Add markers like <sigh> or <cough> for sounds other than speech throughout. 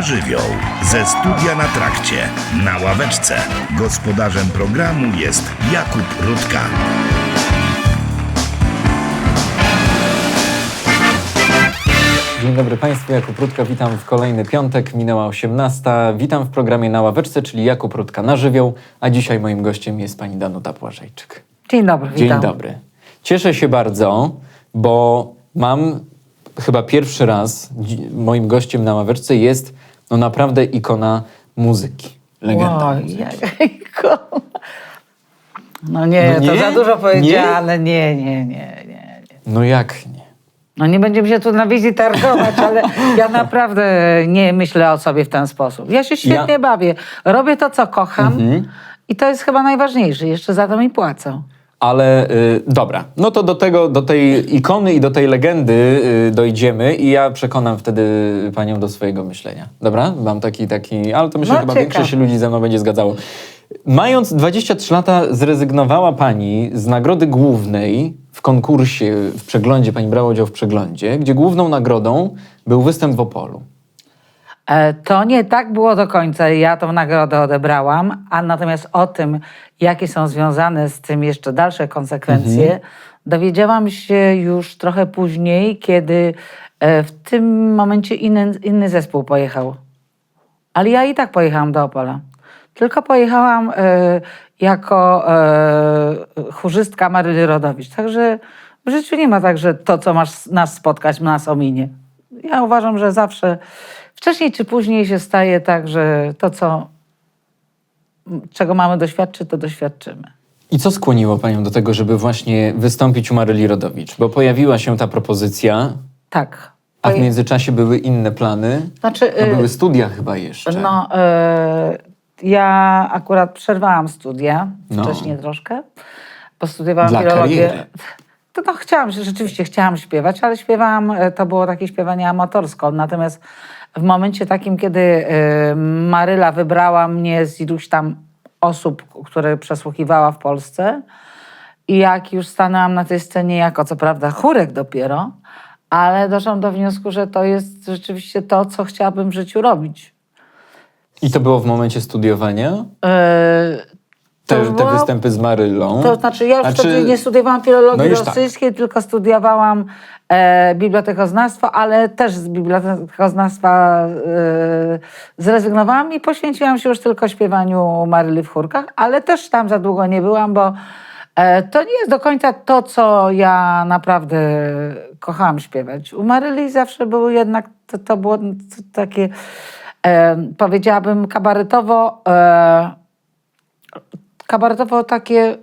na żywioł. Ze studia na trakcie, na ławeczce. Gospodarzem programu jest Jakub Rutka. Dzień dobry Państwu, Jakub Rutka, witam w kolejny piątek, minęła 18. Witam w programie Na Ławeczce, czyli Jakub Rutka na żywioł, a dzisiaj moim gościem jest pani Danuta Błażejczyk. Dzień dobry, Dzień witam. dobry. Cieszę się bardzo, bo mam chyba pierwszy raz, dzi- moim gościem na Ławeczce jest no naprawdę ikona muzyki. Legenda Oj, muzyki. No nie, No to nie? za dużo powiedziane. Nie, nie, nie, nie. nie. No jak nie? No nie będziemy się tu na wizji targować, ale ja <laughs> naprawdę nie myślę o sobie w ten sposób. Ja się świetnie Ja- Mhm. bawię. Robię to, co kocham i to jest chyba najważniejsze. Jeszcze za to mi płacą. Ale y, dobra, no to do tego, do tej ikony i do tej legendy y, dojdziemy i ja przekonam wtedy panią do swojego myślenia. Dobra? Mam taki, taki, ale to myślę, No, chyba większość ludzi ze mną będzie zgadzało. Mając 23 lata zrezygnowała pani z nagrody głównej w konkursie, w przeglądzie, pani brała udział w przeglądzie, gdzie główną nagrodą był występ w Opolu. E, To nie tak było do końca. Ja tą nagrodę odebrałam, a natomiast o tym, jakie są związane z tym jeszcze dalsze konsekwencje, dowiedziałam się już trochę później, kiedy e, w tym momencie inny, inny zespół pojechał. Ale ja i tak pojechałam do Opola. Tylko pojechałam e, jako e, chórzystka Maryli Rodowicz. Także w życiu nie ma tak, że to, co masz nas spotkać, nas ominie. Ja uważam, że zawsze wcześniej czy później się staje tak, że to, co, czego mamy doświadczyć, to doświadczymy. I co skłoniło panią do tego, żeby właśnie wystąpić u Maryli Rodowicz? Bo pojawiła się ta propozycja, Tak. a w międzyczasie były inne plany. Znaczy, A y, były studia chyba jeszcze. No, e, ja akurat przerwałam studia No. wcześniej troszkę, bo studiowałam Dla filologię. kariery. <laughs> To no, chciałam, rzeczywiście chciałam śpiewać, ale śpiewałam, e, to było takie śpiewanie amatorską. Natomiast w momencie takim, kiedy e, Maryla wybrała mnie z iluś tam osób, które przesłuchiwała w Polsce, i jak już stanęłam na tej scenie jako, co prawda, chórek dopiero, ale doszłam do wniosku, że to jest rzeczywiście to, co chciałabym w życiu robić. I to było w momencie studiowania? To Te, te było- występy z Marylą? To znaczy, ja już A czy- wtedy nie studiowałam filologii No tak. rosyjskiej, tylko studiowałam e, bibliotekoznawstwo, ale też z bibliotekoznawstwa e, zrezygnowałam i poświęciłam się już tylko śpiewaniu Maryli w chórkach, ale też tam za długo nie byłam, bo e, to nie jest do końca to, co ja naprawdę kochałam śpiewać. U Maryli zawsze było jednak, to, to było t- takie, e, powiedziałabym, kabaretowo, e, kabaretowo takie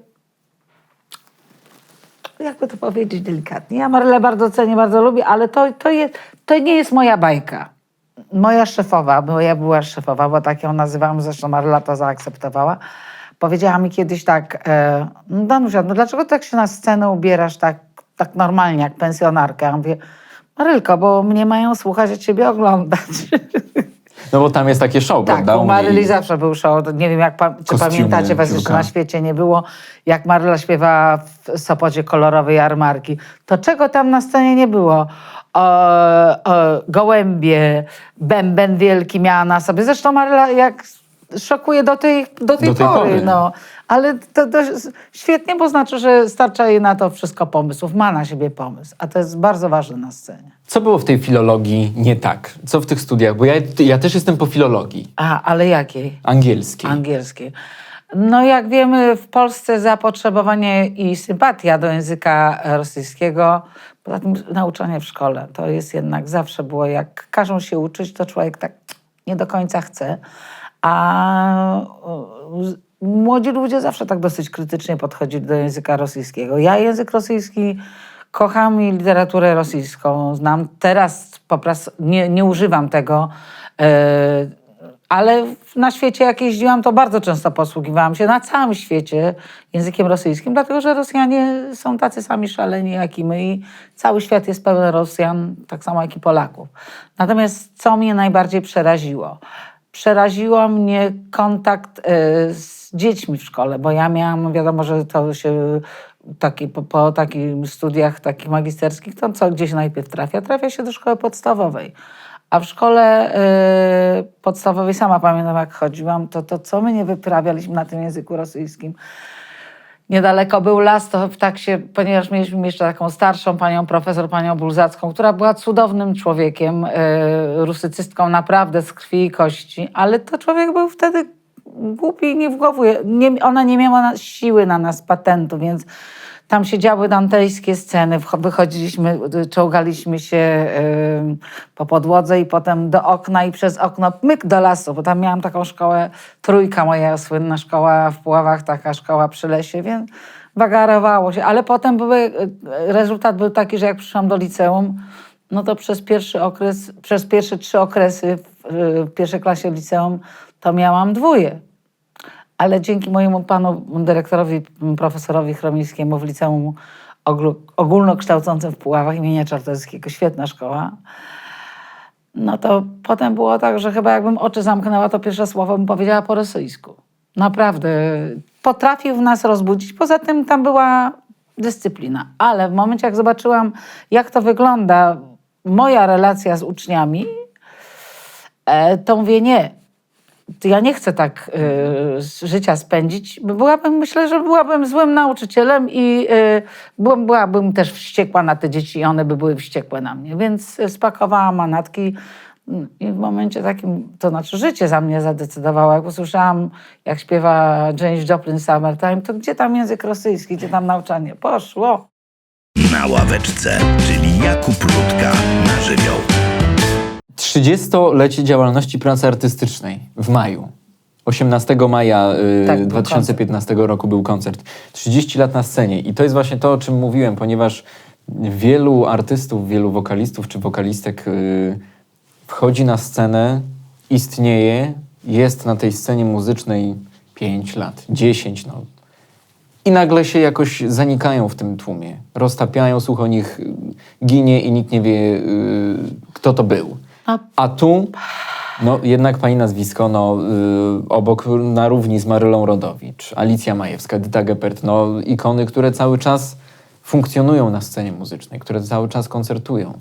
jakby to powiedzieć delikatnie. Ja Marylę bardzo cenię, bardzo lubię, ale to, to, jest, to nie jest moja bajka. Moja szefowa, bo ja była szefowa, bo tak ją nazywałam, zresztą Maryla to zaakceptowała, powiedziała mi kiedyś tak, e, no Danusia, no dlaczego tak się na scenę ubierasz tak, tak normalnie, jak pensjonarka? Ja mówię, Marylko, bo mnie mają słuchać, a ciebie oglądać. <laughs> No bo tam jest takie show, Tak, prawda? u niej. Maryli zawsze był show. Nie wiem, jak pa, czy Kostiumy, pamiętacie, was piłka. na świecie nie było, jak Maryla śpiewa w Sopocie kolorowej jarmarki. To czego tam na scenie nie było? O, o, gołębie, bęben wielki miała na sobie. Zresztą Maryla jak szokuje do tej, do tej, Do tej pory. pory. No. Ale to, to świetnie, bo znaczy, że starcza jej na to wszystko pomysłów. Ma na siebie pomysł, a to jest bardzo ważne na scenie. Co było w tej filologii nie tak? Co w tych studiach? Bo ja, ja też jestem po filologii A, ale jakiej? angielskiej. angielskiej. No jak wiemy, w Polsce zapotrzebowanie i sympatia do języka rosyjskiego, poza tym nauczanie w szkole, to jest jednak zawsze było, jak każą się uczyć, to człowiek tak nie do końca chce. A młodzi ludzie zawsze tak dosyć krytycznie podchodzili do języka rosyjskiego. Ja język rosyjski kocham i literaturę rosyjską znam. Teraz po prostu nie, nie używam tego. e, ale na świecie, jak jeździłam, to bardzo często posługiwałam się na całym świecie językiem rosyjskim, dlatego że Rosjanie są tacy sami szaleni jak i my i cały świat jest pełen Rosjan, tak samo jak i Polaków. Natomiast co mnie najbardziej przeraziło? Przeraziło mnie kontakt e, z dziećmi w szkole, bo ja miałam, wiadomo, że to się taki, po, po takich studiach takich magisterskich, to co gdzieś najpierw trafia? Trafia się do szkoły podstawowej. A w szkole y, podstawowej, sama pamiętam jak chodziłam, to, to co my nie wyprawialiśmy na tym języku rosyjskim. Niedaleko był las, to tak się, ponieważ mieliśmy jeszcze taką starszą panią profesor, panią Bulzacką, która była cudownym człowiekiem, y, rusycystką naprawdę z krwi i kości, ale to człowiek był wtedy głupi i nie w głowie. Nie, ona nie miała siły na nas patentu, więc tam się działy dantejskie sceny, wychodziliśmy, y, czołgaliśmy się y, po podłodze i potem do okna i przez okno myk do lasu, bo tam miałam taką szkołę, trójka moja słynna szkoła w Puławach, taka szkoła przy lesie, więc wagarowało się. Ale potem były, y, rezultat był taki, że jak przyszłam do liceum, no to przez pierwszy okres, przez pierwsze trzy okresy w, w pierwszej klasie liceum to miałam dwóje. Ale dzięki mojemu panu dyrektorowi, profesorowi Chromińskiemu w liceum ogólnokształcącym w Puławach imienia Czartoryskiego, świetna szkoła, no to potem było tak, że chyba jakbym oczy zamknęła, to pierwsze słowo bym powiedziała po rosyjsku. Naprawdę potrafił w nas rozbudzić. Poza tym tam była dyscyplina. Ale w momencie, jak zobaczyłam, jak to wygląda, moja relacja z uczniami, e, to mówię nie. Ja nie chcę tak y, życia spędzić. Byłabym, myślę, że byłabym złym nauczycielem i y, byłam, byłabym też wściekła na te dzieci i one by były wściekłe na mnie. Więc spakowałam manatki i w momencie takim, to znaczy życie za mnie zadecydowało. Jak usłyszałam, jak śpiewa James Joplin Summertime, to gdzie tam język rosyjski, gdzie tam nauczanie? Poszło. Na ławeczce, czyli Jakub Rutka na żywioł. 30-lecie działalności pracy artystycznej w maju. 18 maja y, Tak, był 2015 roku był koncert. 30 lat na scenie. I to jest właśnie to, o czym mówiłem, ponieważ wielu artystów, wielu wokalistów czy wokalistek y, wchodzi na scenę, istnieje, jest na tej scenie muzycznej 5 lat, 10, no. I nagle się jakoś zanikają w tym tłumie. Roztapiają, słuch o nich ginie i nikt nie wie, y, kto to był. A tu, no jednak pani nazwisko, no y, obok na równi z Marylą Rodowicz, Alicja Majewska, Edyta Geppert, no ikony, które cały czas funkcjonują na scenie muzycznej, które cały czas koncertują.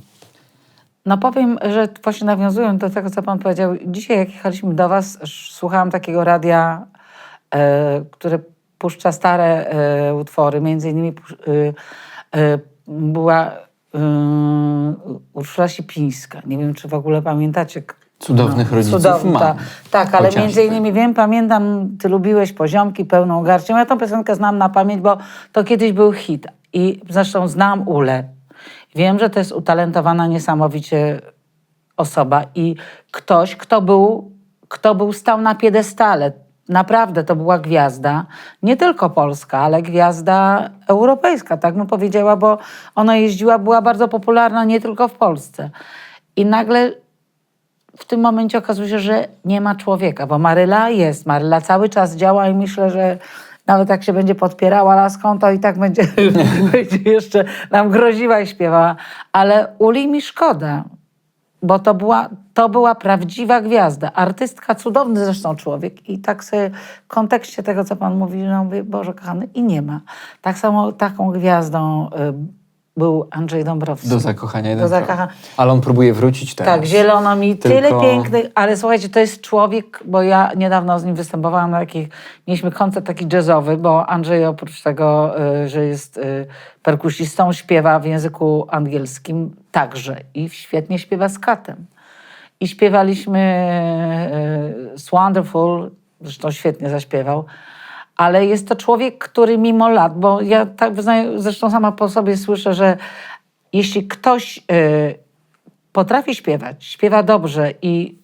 No powiem, że właśnie nawiązując do tego, co pan powiedział, dzisiaj jak jechaliśmy do was, słuchałam takiego radia, e, które puszcza stare e, utwory, między innymi e, była Urszula Sipińska. Nie wiem, czy w ogóle pamiętacie. Cudownych rodziców Cudowna. mam. Tak, ale Chociażby. między innymi wiem, pamiętam, ty lubiłeś poziomki pełną garścią. Ja tą piosenkę znam na pamięć, bo to kiedyś był hit. I zresztą znam Ulę. Wiem, że to jest utalentowana niesamowicie osoba i ktoś, kto był, kto był stał na piedestale. Naprawdę to była gwiazda, nie tylko polska, ale gwiazda europejska, tak bym powiedziała, bo ona jeździła, była bardzo popularna nie tylko w Polsce. I nagle w tym momencie okazuje się, że nie ma człowieka, bo Maryla jest. Maryla cały czas działa i myślę, że nawet jak się będzie podpierała laską, to i tak będzie, <laughs> będzie jeszcze nam groziła i śpiewała. Ale Uli mi szkoda, bo to była, to była prawdziwa gwiazda. Artystka, cudowny zresztą człowiek. I tak sobie w kontekście tego, co pan mówi, no mówię, Boże kochany, i nie ma. Tak samo taką gwiazdą y, był Andrzej Dąbrowski. Do zakochania jeden Do zakocha- Ale on próbuje wrócić teraz. Tak, zielono mi Tylko- tyle pięknych, ale słuchajcie, to jest człowiek, bo ja niedawno z nim występowałam na takich, mieliśmy koncert taki jazzowy, bo Andrzej oprócz tego, y, że jest y, perkusistą, śpiewa w języku angielskim także i świetnie śpiewa z katem. I śpiewaliśmy y, z Wonderful, zresztą świetnie zaśpiewał, ale jest to człowiek, który mimo lat, bo ja tak zresztą sama po sobie słyszę, że jeśli ktoś y, potrafi śpiewać, śpiewa dobrze i,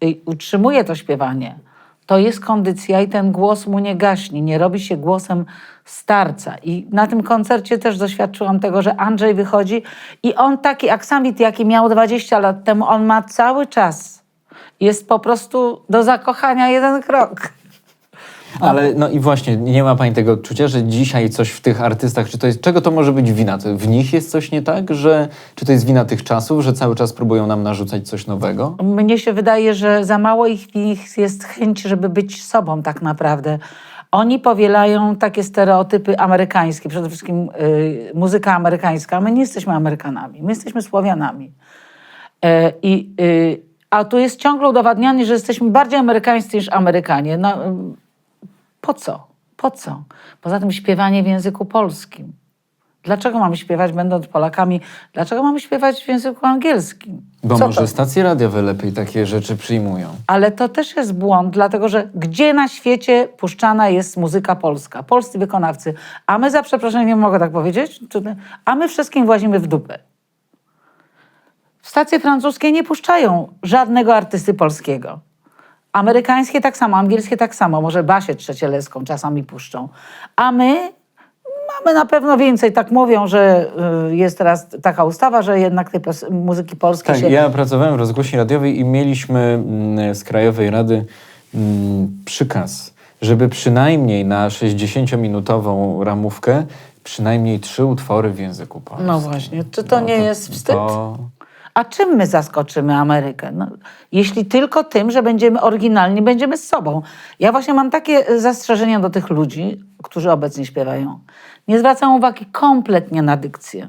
i utrzymuje to śpiewanie, to jest kondycja i ten głos mu nie gaśnie, nie robi się głosem starca. I na tym koncercie też doświadczyłam tego, że Andrzej wychodzi i on taki aksamit, jaki miał 20 lat temu, on ma cały czas. Jest po prostu do zakochania jeden krok. Ale no i właśnie, nie ma pani tego odczucia, że dzisiaj coś w tych artystach, czy to jest, czego to może być wina? To w nich jest coś nie tak? Że, czy to jest wina tych czasów, że cały czas próbują nam narzucać coś nowego? Mnie się wydaje, że za mało ich w nich jest chęć, żeby być sobą tak naprawdę. Oni powielają takie stereotypy amerykańskie, przede wszystkim y, muzyka amerykańska. My nie jesteśmy Amerykanami, my jesteśmy Słowianami. E, I, y, a tu jest ciągle udowadnianie, że jesteśmy bardziej amerykańscy niż Amerykanie. No, po co? Po co? Poza tym śpiewanie w języku polskim. Dlaczego mamy śpiewać, będąc Polakami? Dlaczego mamy śpiewać w języku angielskim? Bo Co może to? stacje radiowe lepiej takie rzeczy przyjmują. Ale to też jest błąd, dlatego że gdzie na świecie puszczana jest muzyka polska? Polscy wykonawcy. A my za przeproszeniem, mogę tak powiedzieć? A my wszystkim włazimy w dupę. Stacje francuskie nie puszczają żadnego artysty polskiego. Amerykańskie tak samo, angielskie tak samo. Może Basię Trzecieleską czasami puszczą. A my mamy na pewno więcej. Tak mówią, że y, jest teraz taka ustawa, że jednak tej muzyki polskiej Tak, się... ja pracowałem w rozgłosie radiowej i mieliśmy mm, z Krajowej Rady mm, przykaz, żeby przynajmniej na 60-minutową ramówkę przynajmniej trzy utwory w języku polskim. No właśnie, czy to nie jest wstyd? To... A czym my zaskoczymy Amerykę? No, jeśli tylko tym, że będziemy oryginalni, będziemy z sobą. Ja właśnie mam takie zastrzeżenia do tych ludzi, którzy obecnie śpiewają. Nie zwracają uwagi kompletnie na dykcję.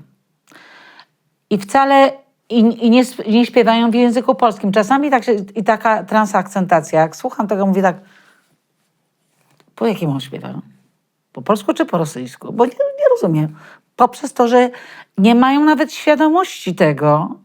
I wcale i, i nie, nie śpiewają w języku polskim. Czasami tak się, i taka transakcentacja, jak słucham tego, mówię tak, po jakim on śpiewa? Po polsku czy po rosyjsku? Bo nie, nie rozumiem. Poprzez to, że nie mają nawet świadomości tego,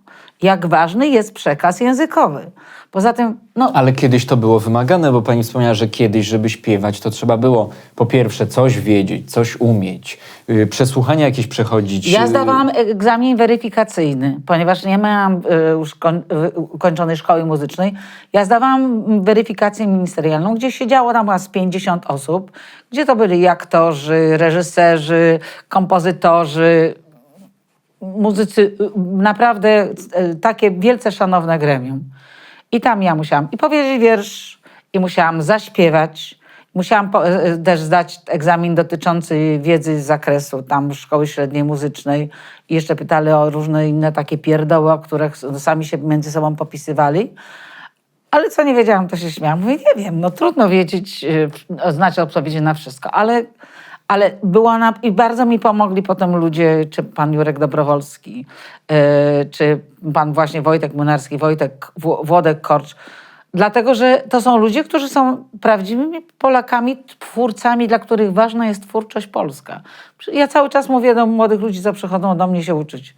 jak ważny jest przekaz językowy. Poza tym, no, Ale kiedyś to było wymagane, bo pani wspomniała, że kiedyś, żeby śpiewać, to trzeba było po pierwsze coś wiedzieć, coś umieć, yy, przesłuchania jakieś przechodzić. ja yy, zdawałam egzamin weryfikacyjny, ponieważ nie miałam y, już koń, y, ukończonej szkoły muzycznej. Ja zdawałam weryfikację ministerialną, gdzie siedziało tam z 50 osób, gdzie to byli aktorzy, reżyserzy, kompozytorzy, muzycy, y, naprawdę y, takie wielce szanowne gremium. I tam ja musiałam i powiedzieć wiersz, i musiałam zaśpiewać. Musiałam po, y, też zdać egzamin dotyczący wiedzy z zakresu tam szkoły średniej muzycznej. I jeszcze pytali o różne inne takie pierdoły, o których sami się między sobą popisywali. Ale co nie wiedziałam, to się śmiałam. Mówię, nie wiem, no trudno wiedzieć, znać odpowiedzi na wszystko, ale, ale była na, i bardzo mi pomogli potem ludzie, czy pan Jurek Dobrowolski, yy, czy pan właśnie Wojtek Munarski, Wojtek Wł- Włodek Korcz. Dlatego, że to są ludzie, którzy są prawdziwymi Polakami, twórcami, dla których ważna jest twórczość polska. Ja cały czas mówię do młodych ludzi, co przychodzą do mnie się uczyć.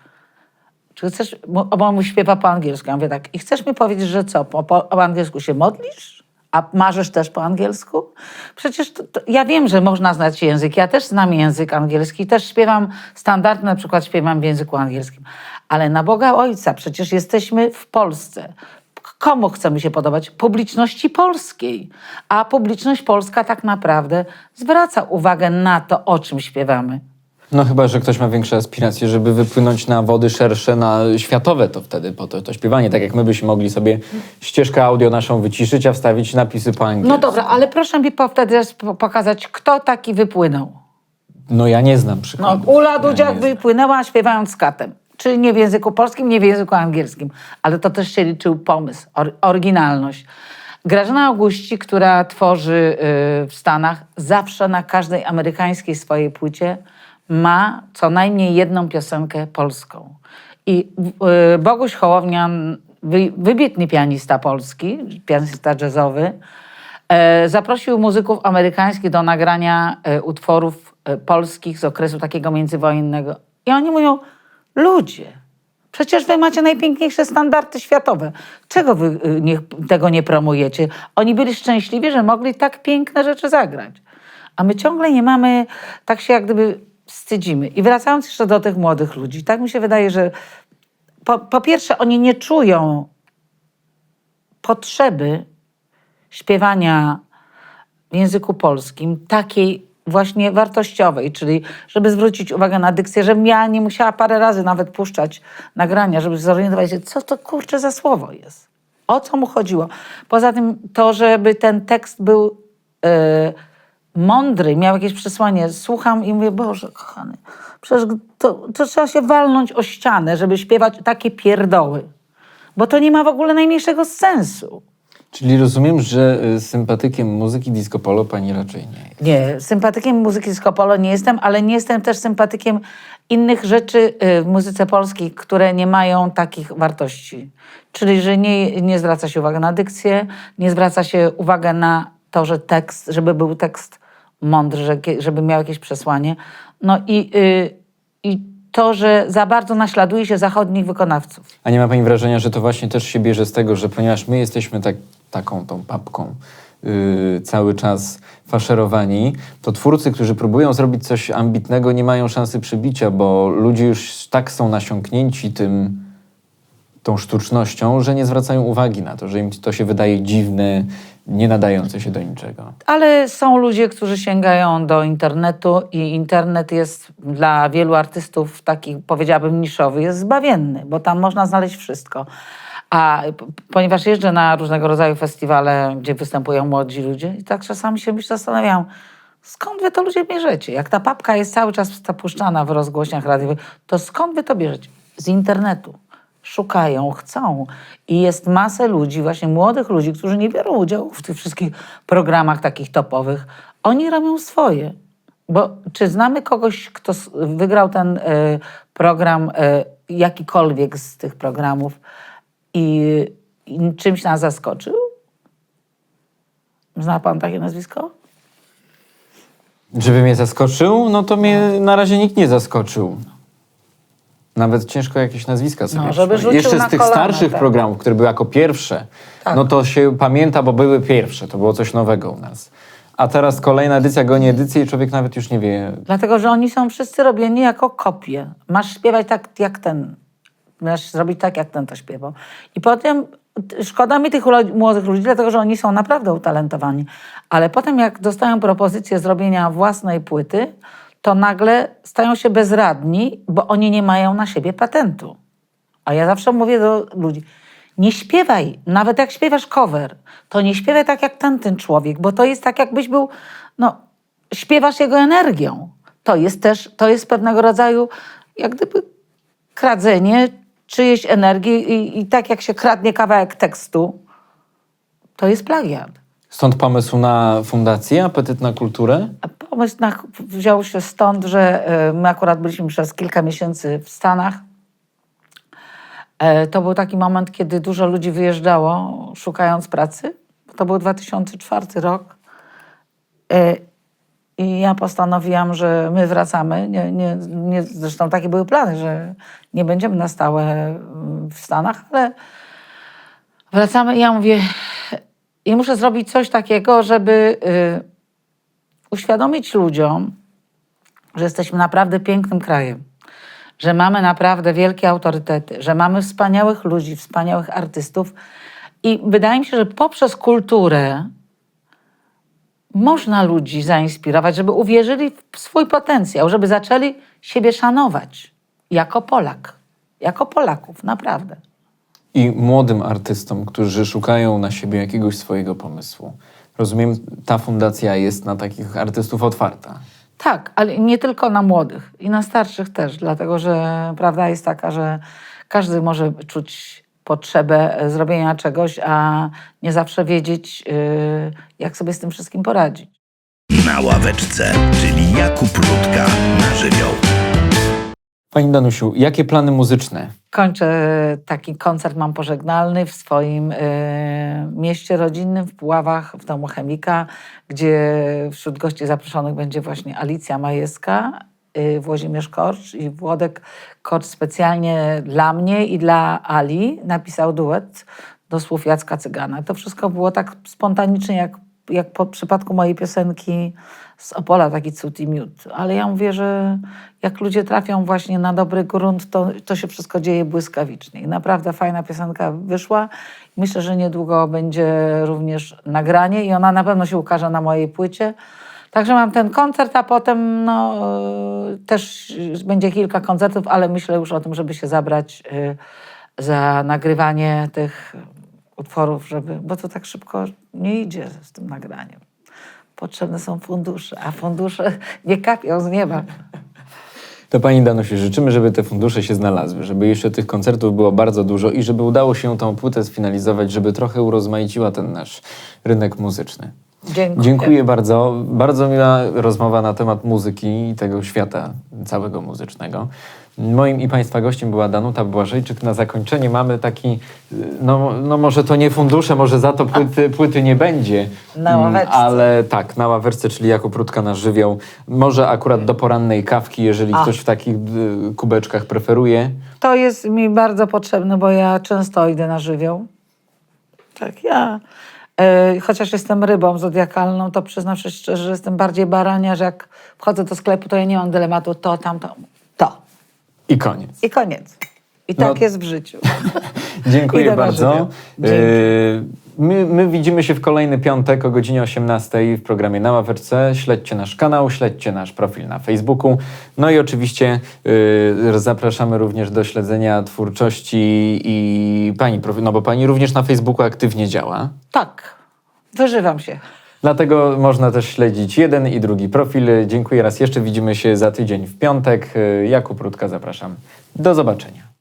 Czy chcesz, bo on śpiewa po angielsku. Ja mówię tak, i chcesz mi powiedzieć, że co, po, po angielsku się modlisz? A marzysz też po angielsku? Przecież to, to, ja wiem, że można znać język. Ja też znam język angielski, też śpiewam standardny, na przykład śpiewam w języku angielskim. Ale na Boga Ojca, przecież jesteśmy w Polsce. Komu chcemy się podobać? Publiczności polskiej. A publiczność polska tak naprawdę zwraca uwagę na to, o czym śpiewamy. No chyba, że ktoś ma większe aspiracje, żeby wypłynąć na wody szersze, na światowe, to wtedy po to, to śpiewanie. Tak jak my byśmy mogli sobie ścieżkę audio naszą wyciszyć, a wstawić napisy po angielsku. No dobra, ale proszę mi po, wtedy po- pokazać, kto taki wypłynął. No ja nie znam No. Ula Dudziak wypłynęła śpiewając z katem. Czyli nie w języku polskim, nie w języku angielskim. Ale to też się liczył pomysł, or, oryginalność. Grażyna Auguści, która tworzy y, w Stanach, zawsze na każdej amerykańskiej swojej płycie ma co najmniej jedną piosenkę polską. I y, Boguś Hołownian, wy, wybitny pianista polski, pianista jazzowy, E, zaprosił muzyków amerykańskich do nagrania e, utworów e, polskich z okresu takiego międzywojennego. I oni mówią, ludzie, przecież wy macie najpiękniejsze standardy światowe. Czego wy y, nie, tego nie promujecie? Oni byli szczęśliwi, że mogli tak piękne rzeczy zagrać. A my ciągle nie mamy, tak się jak gdyby wstydzimy. I wracając jeszcze do tych młodych ludzi, tak mi się wydaje, że po, po pierwsze oni nie czują potrzeby śpiewania w języku polskim, takiej właśnie wartościowej, czyli żeby zwrócić uwagę na dykcję, żebym ja nie musiała parę razy nawet puszczać nagrania, żeby zorientować się, co to kurczę za słowo jest. O co mu chodziło? Poza tym to, żeby ten tekst był e, mądry, miał jakieś przesłanie. Słucham i mówię, Boże kochany, przecież to, to trzeba się walnąć o ścianę, żeby śpiewać takie pierdoły. Bo to nie ma w ogóle najmniejszego sensu. Czyli rozumiem, że y, sympatykiem muzyki disco polo pani raczej nie jest. Nie, sympatykiem muzyki disco polo nie jestem, ale nie jestem też sympatykiem innych rzeczy y, w muzyce polskiej, które nie mają takich wartości. Czyli, że nie, nie zwraca się uwagi na dykcję, nie zwraca się uwagę na to, że tekst, żeby był tekst mądry, że- żeby miał jakieś przesłanie. No i, y, i to, że za bardzo naśladuje się zachodnich wykonawców. A nie ma pani wrażenia, że to właśnie też się bierze z tego, że ponieważ my jesteśmy tak, taką tą papką yy, cały czas faszerowani, to twórcy, którzy próbują zrobić coś ambitnego, nie mają szansy przybicia, bo ludzie już tak są nasiąknięci tym, tą sztucznością, że nie zwracają uwagi na to, że im to się wydaje dziwne, nie nadające się do niczego. Ale są ludzie, którzy sięgają do internetu i internet jest dla wielu artystów takich, powiedziałabym, niszowy, jest zbawienny, bo tam można znaleźć wszystko. A ponieważ jeżdżę na różnego rodzaju festiwale, gdzie występują młodzi ludzie, i tak czasami się zastanawiam, skąd wy to ludzie bierzecie? Jak ta papka jest cały czas puszczana w rozgłośniach radiowych, to skąd wy to bierzecie? Z internetu. Szukają, chcą. I jest masę ludzi, właśnie młodych ludzi, którzy nie biorą udziału w tych wszystkich programach takich topowych. Oni robią swoje. Bo czy znamy kogoś, kto wygrał ten e, program, e, jakikolwiek z tych programów i, i czymś nas zaskoczył? Zna pan takie nazwisko? Żeby mnie zaskoczył, no to mnie na razie nikt nie zaskoczył. Nawet ciężko jakieś nazwiska sobie No, żeby przypomnieć. rzucił Jeszcze na z tych kolana, starszych tak. programów, które były jako pierwsze, Tak. no to się pamięta, bo były pierwsze. To było coś nowego u nas. A teraz kolejna edycja goni edycję i człowiek nawet już nie wie. Dlatego, że oni są wszyscy robieni jako kopie. Masz śpiewać tak jak ten. Masz zrobić tak, jak ten to śpiewał. I potem t- szkoda mi tych młodych ludzi, dlatego że oni są naprawdę utalentowani. Ale potem, jak dostają propozycję zrobienia własnej płyty, to nagle stają się bezradni, bo oni nie mają na siebie patentu. A ja zawsze mówię do ludzi, nie śpiewaj, nawet jak śpiewasz cover, to nie śpiewaj tak jak ten, ten człowiek, bo to jest tak jakbyś był, no, śpiewasz jego energią. To jest też, to jest pewnego rodzaju jak gdyby kradzenie czyjejś energii i, i tak jak się kradnie kawałek tekstu, to jest plagiat. Stąd pomysł na fundację, apetyt na kulturę. Pomysł na, wziął się stąd, że e, my akurat byliśmy przez kilka miesięcy w Stanach. E, To był taki moment, kiedy dużo ludzi wyjeżdżało szukając pracy. To był 2004 rok. E, I ja postanowiłam, że my wracamy. Nie, nie, nie, zresztą takie były plany, że nie będziemy na stałe mm, w Stanach, ale wracamy. I ja mówię, i muszę zrobić coś takiego, żeby y, uświadomić ludziom, że jesteśmy naprawdę pięknym krajem, że mamy naprawdę wielkie autorytety, że mamy wspaniałych ludzi, wspaniałych artystów. I wydaje mi się, że poprzez kulturę można ludzi zainspirować, żeby uwierzyli w swój potencjał, żeby zaczęli siebie szanować jako Polak, jako Polaków, naprawdę. I młodym artystom, którzy szukają na siebie jakiegoś swojego pomysłu. Rozumiem, ta fundacja jest na takich artystów otwarta. Tak, ale nie tylko na młodych, i na starszych też, dlatego że prawda jest taka, że każdy może czuć potrzebę zrobienia czegoś, a nie zawsze wiedzieć, y, jak sobie z tym wszystkim poradzić. Na ławeczce, czyli Jakub Rutka na żywioł. Pani Danusiu, jakie plany muzyczne? Kończę taki koncert mam pożegnalny w swoim y, mieście rodzinnym w Puławach, w domu chemika, gdzie wśród gości zaproszonych będzie właśnie Alicja Majewska, y, Włodzimierz Korcz i Włodek Korcz specjalnie dla mnie i dla Ali napisał duet do słów Jacka Cygana. To wszystko było tak spontanicznie, jak, jak po przypadku mojej piosenki z Opola, taki cud i miód. Ale ja mówię, że jak ludzie trafią właśnie na dobry grunt, to, to się wszystko dzieje błyskawicznie. I naprawdę fajna piosenka wyszła. Myślę, że niedługo będzie również nagranie i ona na pewno się ukaże na mojej płycie. Także mam ten koncert, a potem no, e, też będzie kilka koncertów, ale myślę już o tym, żeby się zabrać e, za nagrywanie tych utworów, żeby, bo to tak szybko nie idzie z tym nagraniem. Potrzebne są fundusze, a fundusze nie kapią z nieba. To Pani Danusiu, życzymy, żeby te fundusze się znalazły, żeby jeszcze tych koncertów było bardzo dużo i żeby udało się tą płytę sfinalizować, żeby trochę urozmaiciła ten nasz rynek muzyczny. Dziękuję. Dziękuję bardzo. Bardzo miła rozmowa na temat muzyki i tego świata całego muzycznego. Moim i Państwa gościem była Danuta Błażejczyk. Na zakończenie mamy taki, no, no może to nie fundusze, może za to płyty, płyty nie będzie. Na Mm, ławeczce. Ale tak, na ławeczce, czyli Jakub Rutka na żywioł. Może akurat do porannej kawki, jeżeli A. ktoś w takich y, kubeczkach preferuje. To jest mi bardzo potrzebne, bo ja często idę na żywioł. Tak, ja. E, chociaż jestem rybą zodiakalną, to przyznam się szczerze, że jestem bardziej barania, że jak wchodzę do sklepu, to ja nie mam dylematu to, tamto, to. I koniec. I koniec. I tak No. jest w życiu. <laughs> Dziękuję bardzo. Yy, My, my widzimy się w kolejny piątek o godzinie 18 w programie Na Ławeczce. Śledźcie nasz kanał, śledźcie nasz profil na Facebooku. No i oczywiście yy, zapraszamy również do śledzenia twórczości i pani, no bo pani również na Facebooku aktywnie działa. Tak. Wyżywam się. Dlatego można też śledzić jeden i drugi profil. Dziękuję raz jeszcze. Widzimy się za tydzień w piątek. Jakub Rutka, zapraszam. Do zobaczenia.